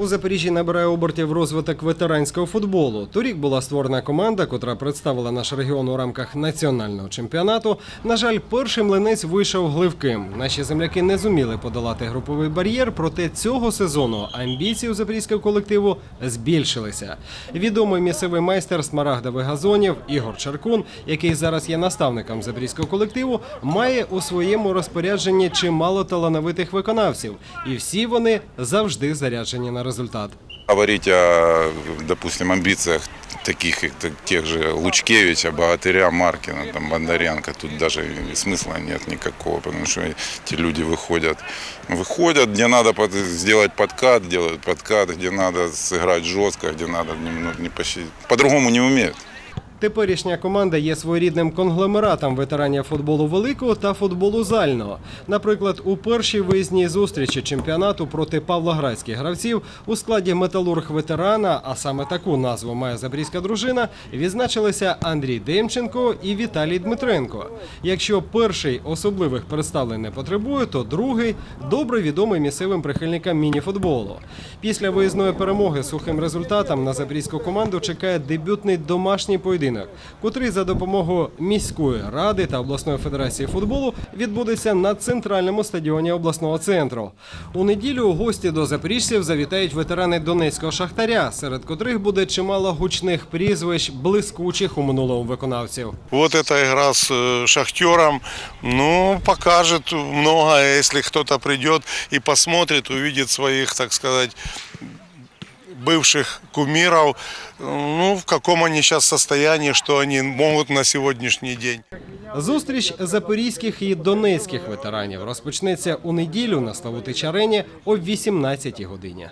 У Запоріжжі набирає обертів розвиток ветеранського футболу. Торік була створена команда, котра представила наш регіон у рамках національного чемпіонату. На жаль, перший млинець вийшов гливким. Наші земляки не зуміли подолати груповий бар'єр, проте цього сезону амбіції у запорізького колективу збільшилися. Відомий місцевий майстер смарагдових газонів Ігор Чаркун, який зараз є наставником запорізького колективу, має у своєму розпорядженні чимало талановитих виконавців, і всі вони завжди заряджені на результат Говорить о, допустим, амбициях таких, как т- тех же Лучкевича, Богатыря, Маркина, там, Бондаренко, тут даже и смысла нет никакого, потому что эти люди выходят, выходят, где надо под- сделать подкат, делают подкат, где надо сыграть жестко, где надо немного не пощадить. По-другому не умеют. Теперішня команда є своєрідним конгломератом ветеранів футболу великого та футболу зального. Наприклад, у першій виїзній зустрічі чемпіонату проти павлоградських гравців у складі металург ветерана, а саме таку назву має запорізька дружина, відзначилися Андрій Демченко і Віталій Дмитренко. Якщо перший особливих представлень не потребує, то другий добре відомий місцевим прихильникам міні-футболу. Після виїзної перемоги сухим результатом на запорізьку команду чекає дебютний домашній поєдинок, котрий за допомогою міської ради та обласної федерації футболу відбудеться на центральному стадіоні обласного центру. У неділю гості до запоріжців завітають ветерани Донецького шахтаря, серед котрих буде чимало гучних прізвищ, блискучих у минулому виконавців. Вот эта игра с э, Шахтером, ну, покажет много, если кто-то придет и посмотрит, увидит своих, так сказать, бывших кумиров, ну, в каком они сейчас состоянии, что они могут на сегодняшний день. Зустріч запорізьких і донецьких ветеранів розпочнеться у неділю на Славутич арені о 18 годині.